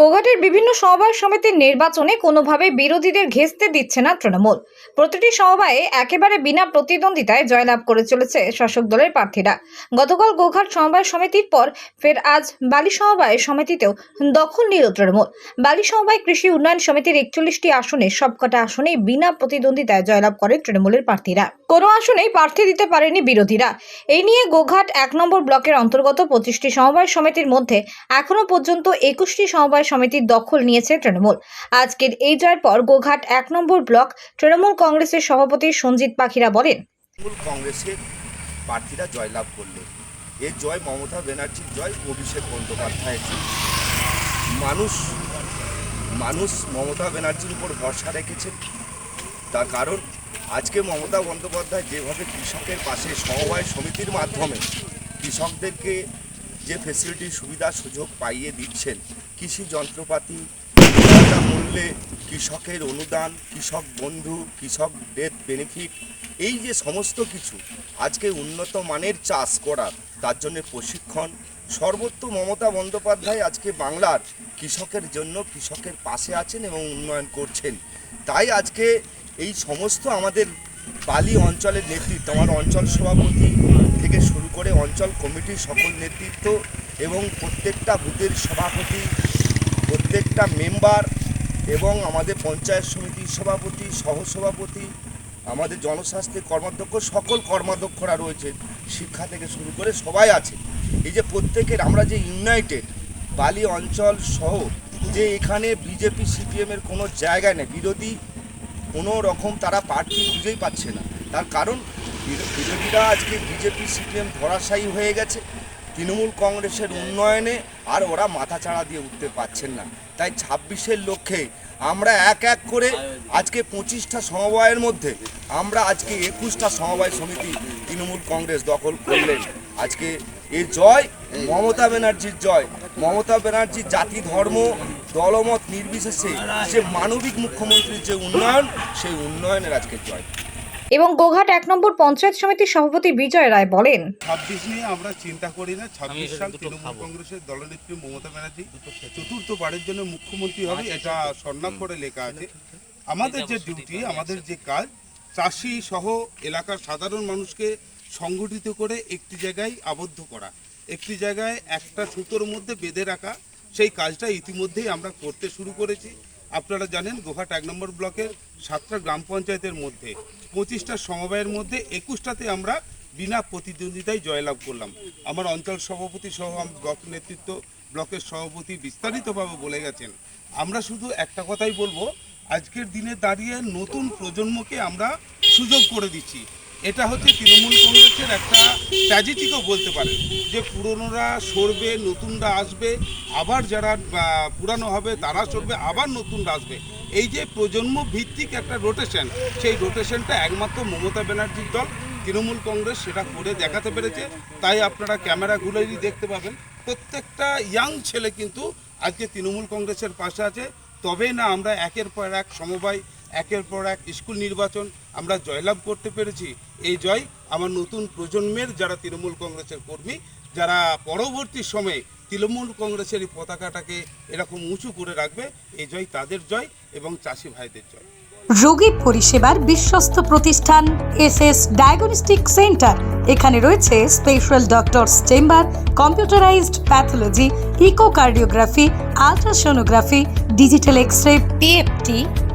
গোঘাটের বিভিন্ন সমবায় সমিতির নির্বাচনে কোনোভাবে বিরোধীদের ঘেঁচতে দিচ্ছে না তৃণমূল। প্রতিটি সমবায়ে একেবারে বিনা প্রতিদ্বন্দ্বিতায় জয়লাভ করে চলেছে শাসক দলের প্রার্থীরা। গতকাল গোঘাট সমবায় সমিতির পর ফের আজ বালি সমবায় সমিতিতেও দখল নিল তৃণমূল। বালি সমবায় কৃষি উন্নয়ন সমিতির একচল্লিশটি আসনে সবকটা আসনেই বিনা প্রতিদ্বন্দ্বিতায় জয়লাভ করে তৃণমূলের প্রার্থীরা। কোনো আসনেই প্রার্থী দিতে পারেনি বিরোধীরা। এই নিয়ে গোঘাট এক নম্বর ব্লকের অন্তর্গত পঁচিশটি সমবায় সমিতির মধ্যে এখনও পর্যন্ত একুশটি সমবায় সমিতির দখল নিয়েছে তৃণমূল। আজকের এই জয়ের পর গোঘাট এক নম্বর ব্লক তৃণমূল কংগ্রেসের সভাপতি সঞ্জিত পাখিরা বলেন কংগ্রেসের প্রার্থীরা জয়লাভ করলেন এই জয় মমতা ব্যানার্জির জয়, অভিষেক বন্দ্যোপাধ্যায়ের জয়। মানুষ মানুষ মমতা ব্যানার্জির উপর ভরসা রেখেছেন। তার কারণ, আজকে মমতা বন্দ্যোপাধ্যায় যেভাবে কৃষকের পাশে সমবায় সমিতির মাধ্যমে কৃষকদেরকে যে ফেসিলিটি সুবিধা সুযোগ পাইয়ে দিচ্ছেন, কৃষি যন্ত্রপাতি মূল্যে কৃষকের অনুদান, কৃষক বন্ধু, কৃষক ডেথ বেনিফিট এই যে সমস্ত কিছু আজকে উন্নত মানের চাষ করার, তার জন্য প্রশিক্ষণ সর্বত্র মমতা বন্দ্যোপাধ্যায় আজকে বাংলার কৃষকের জন্য কৃষকের পাশে আছেন এবং উন্নয়ন করছেন। তাই আজকে এই সমস্ত আমাদের বালি অঞ্চলের নেতৃত্ব, আমার অঞ্চল সভাপতি থেকে করে অঞ্চল কমিটির সকল নেতৃত্ব এবং প্রত্যেকটা বুথের সভাপতি, প্রত্যেকটা মেম্বার এবং আমাদের পঞ্চায়েত সমিতির সভাপতি, সহসভাপতি, আমাদের জনস্বাস্থ্যের কর্মাধ্যক্ষ, সকল কর্মাধ্যক্ষরা রয়েছে, শিক্ষা থেকে শুরু করে সবাই আছে। এই যে প্রত্যেকের আমরা যে ইউনাইটেড বালি অঞ্চল সহ যে এখানে বিজেপি সিপিএমের কোনো জায়গায় নেই, বিরোধী কোনো রকম তারা প্রার্থী খুঁজেই পাচ্ছে না। তার কারণ বিরোধীরা আজকে বিজেপি, সিপিএম ধরাশায়ী হয়ে গেছে। তৃণমূল কংগ্রেসের উন্নয়নে আর ওরা মাথা মাথাচাড়া দিয়ে উঠতে পারছেন না। তাই ছাব্বিশের লক্ষ্যে আমরা এক এক করে আজকে পঁচিশটা সমবায়ের মধ্যে আমরা আজকে একুশটা সমবায় সমিতি তৃণমূল কংগ্রেস দখল করলেন। আজকে এর জয়, মমতা ব্যানার্জির জয়। মমতা ব্যানার্জির জাতি, ধর্ম, দলমত নির্বিশেষে যে মানবিক মুখ্যমন্ত্রীর যে উন্নয়ন, সেই উন্নয়নের আজকে জয়। এবং গোঘাট এক নম্বর পঞ্চায়েত সমিতির সভাপতি বিজয় রায় বলেন ছাব্বিশ নিয়ে আমরা চিন্তা করি না ছাব্বিশ সাল তৃণমূল কংগ্রেসের দলনেত্রী মমতা ব্যানার্জি চতুর্থবারের জন্য মুখ্যমন্ত্রী হবে এটা স্বর্ণাক্ষরে লেখা আছে। আমাদের যে ডিউটি আমাদের যে কাজ চাষি সহ এলাকার সাধারণ মানুষকে সংগঠিত করে একটি জায়গায় আবদ্ধ করা একটি জায়গায় একটা সুতোর মধ্যে বেঁধে রাখা সেই কাজটা ইতিমধ্যেই আমরা করতে শুরু করেছি। আপনারা জানেন গোহাট এক নম্বর ব্লকের সাতটা গ্রাম পঞ্চায়েতের মধ্যে, পঁচিশটা সমবায়ের মধ্যে, একুশটাতে আমরা বিনা প্রতিদ্বন্দ্বিতায় জয়লাভ করলাম। আমার অঞ্চল সভাপতি সহ ব্লক নেতৃত্ব, ব্লকের সভাপতি বিস্তারিতভাবে বলে গেছেন। আমরা শুধু একটা কথাই বলব, আজকের দিনে দাঁড়িয়ে নতুন প্রজন্মকে আমরা সুযোগ করে দিচ্ছি। এটা হচ্ছে তৃণমূল কংগ্রেসের একটা ট্র্যাজেডিকও বলতে পারেন। যে পুরনোরা সরবে, নতুনরা আসবে, আবার যারা পুরানো হবে, তারা সরবে, আবার নতুনরা আসবে। এই যে প্রজন্ম ভিত্তিক একটা রোটেশন সেই রোটেশনটা একমাত্র মমতা ব্যানার্জির দল, তৃণমূল কংগ্রেস সেটা করে দেখাতে পেরেছে। তাই আপনারা ক্যামেরাগুলোই দেখতে পাবেন। প্রত্যেকটা ইয়াং ছেলে কিন্তু আজকে তৃণমূল কংগ্রেসের পাশে আছে। তবেই না আমরা একের পর এক সমবায়, একের পর এক স্কুল নির্বাচন আমরা জয়লাভ করতে পেরেছি। এই জয় আমার নতুন প্রজন্মের যারা তৃণমূল কংগ্রেসের কর্মী, যারা পরবর্তী সময়ে তৃণমূল কংগ্রেসের এই পতাকাটাকে এরকম উঁচু করে রাখবে, এই জয় তাদের জয় এবং চাষি ভাইদের জয়। রোগী পরিষেবার বিশ্বস্ত প্রতিষ্ঠান এস এস ডায়াগনস্টিক সেন্টার এখানে রয়েছে special doctors chamber computerised pathology echocardiography ultrasonography digital X ray PFT